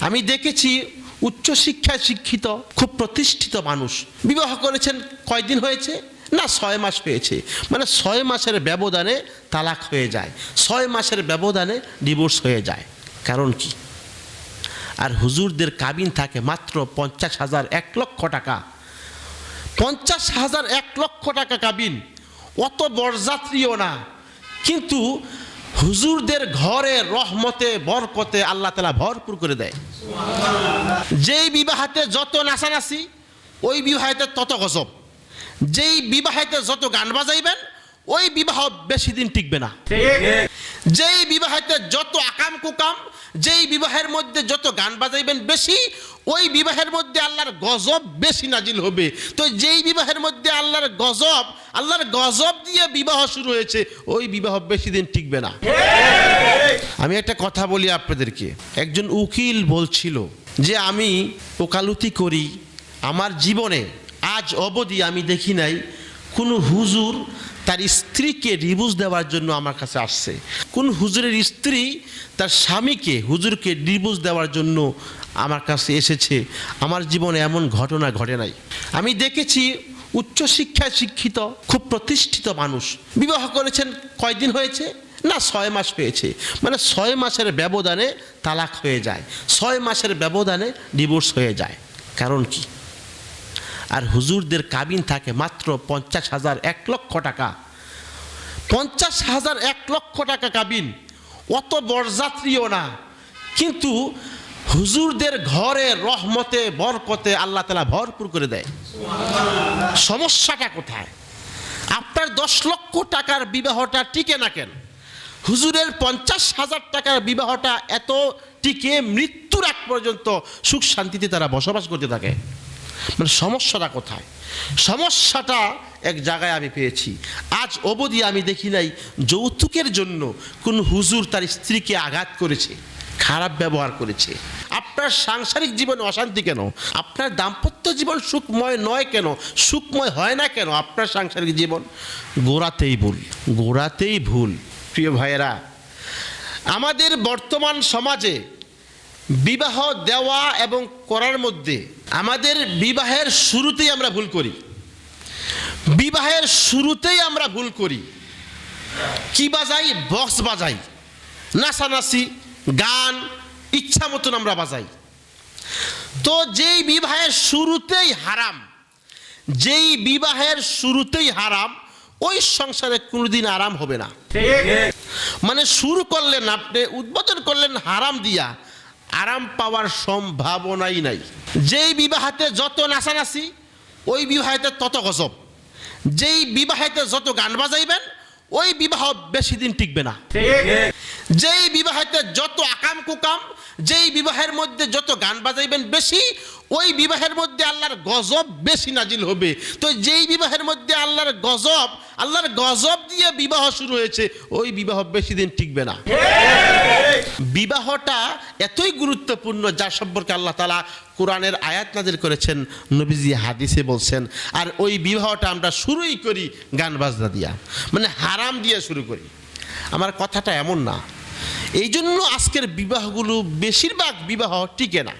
আমি দেখেছি উচ্চশিক্ষায় শিক্ষিত, খুব প্রতিষ্ঠিত মানুষ। বিবাহ করেছেন কয়দিন হয়েছে? না, ছয় মাস পেয়েছে মানে ছয় মাসের ব্যবধানে তালাক হয়ে যায়। ছয় মাসের ব্যবধানে ডিভোর্স হয়ে যায়। কারণ কি? আর হুজুরদের কাবিন থাকে মাত্র পঞ্চাশ হাজার এক লক্ষ টাকা। পঞ্চাশ হাজার এক লক্ষ টাকা কাবিন। অত বরযাত্রীও না। কিন্তু হুজুরদের ঘরে রহমতে, বরকতে আল্লাহ তালা ভরপুর করে দেয়। যেই বিবাহাতে যত নাচানাচি, ওই বিবাহেতে তত গজব। যেই বিবাহেতে যত গান বাজাইবেন, ওই বিবাহ বেশি দিন টিকবে না। যেই বিবাহেতে যত আকাম কুকাম, যেই বিবাহের মধ্যে যত গান বাজাইবেন বেশি, ওই বিবাহের মধ্যে আল্লাহর গজব বেশি নাজিল হবে। তো যেই বিবাহের মধ্যে আল্লাহর গজব আল্লাহর গজব দিয়ে বিবাহ শুরু হয়েছে, ওই বিবাহ বেশি দিন টিকবে না। আমি একটা কথা বলি আপনাদেরকে। একজন উকিল বলছিল যে, আমি ওকালতি করি, আমার জীবনে আজ অবধি আমি দেখি নাই কোনো হুজুর তার স্ত্রীকে ডিভোর্স দেওয়ার জন্য আমার কাছে আসছে। কোন হুজুরের স্ত্রী তার স্বামীকে হুজুরকে ডিভোর্স দেওয়ার জন্য আমার কাছে এসেছে। আমার জীবনে এমন ঘটনা ঘটে নাই। আমি দেখেছি উচ্চশিক্ষায় শিক্ষিত, খুব প্রতিষ্ঠিত মানুষ। বিবাহ করেছেন কয়দিন হয়েছে? না, ছয় মাস হয়েছে। মানে ছয় মাসের ব্যবধানে তালাক হয়ে যায়। ছয় মাসের ব্যবধানে ডিভোর্স হয়ে যায়। কারণ কি? আর হুজুরদের কাবিন থাকে মাত্র পঞ্চাশ হাজার, এক লক্ষ টাকা। পঞ্চাশ হাজার, এক লক্ষ টাকা কাবিন। অত বরযাত্রীও না। কিন্তু হুজুরদের ঘরে রহমতে, বরকতে আল্লাহ তালা ভরপুর করে দেয়। সমস্যাটা কোথায়? আপনার দশ লক্ষ টাকার বিবাহটা টিকে না কেন? হুজুরের পঞ্চাশ হাজার টাকার বিবাহটা এত টিকে, মৃত্যুর এক পর্যন্ত সুখ শান্তিতে তারা বসবাস করতে থাকে। মানে সমস্যাটা কোথায়? সমস্যাটা এক জায়গায় আমি পেয়েছি। আজ অবধি আমি দেখি নাই যৌতুকের জন্য কোন হুজুর তার স্ত্রীকে আঘাত করেছে, খারাপ ব্যবহার করেছে। আপনার সাংসারিক জীবন অশান্তি কেন? আপনার দাম্পত্য জীবন সুখময় নয় কেন? সুখময় হয় না কেন আপনার সাংসারিক জীবন? গোড়াতেই ভুল গোড়াতেই ভুল। প্রিয় ভাইয়েরা, আমাদের বর্তমান সমাজে বিবাহ দেওয়া এবং করার মধ্যে আমাদের বিবাহের শুরুতেই আমরা ভুল করি। বিবাহের শুরুতেই আমরা ভুল করি। কি বাজাই? বক্স বাজাই। নাচানাচি গান ইচ্ছা মতন আমরা বাজাই। তো যেই বিবাহের শুরুতেই হারাম যেই বিবাহের শুরুতেই হারাম ওই সংসারে কোনোদিন আরাম হবে না। মানে শুরু করলেন আপনি উদ্বোধন করলেন হারাম দিয়া আরাম পাওয়ার সম্ভাবনাই নাই। যেই বিবাহেতে যত নাচানাচি, ওই বিবাহেতে তত গজব। যেই বিবাহেতে যত গান বাজাইবেন, ওই বিবাহ বেশি দিন টিকবে না। যেই বিবাহেতে যত আকাম কুকাম, যেই বিবাহের মধ্যে যত গান বাজাইবেন বেশি, ওই বিবাহের মধ্যে আল্লাহর গজব বেশি নাজিল হবে। তো যেই বিবাহের মধ্যে আল্লাহর গজব আল্লাহর গজব দিয়ে বিবাহ শুরু হয়েছে, ওই বিবাহ বেশি দিন টিকবে না। বিবাহটা এতই গুরুত্বপূর্ণ, যা সম্পর্কে আল্লাহ তালা কোরআনের আয়াত নাজির করেছেন, নবীজি হাদিসে বলছেন, আর ওই বিবাহটা আমরা শুরুই করি গান বাজনা দিয়া মানে হারাম দিয়ে শুরু করি। আমার কথাটা এমন না এই জন্য আজকের বিবাহগুলো বেশিরভাগ বিবাহ টিকে না।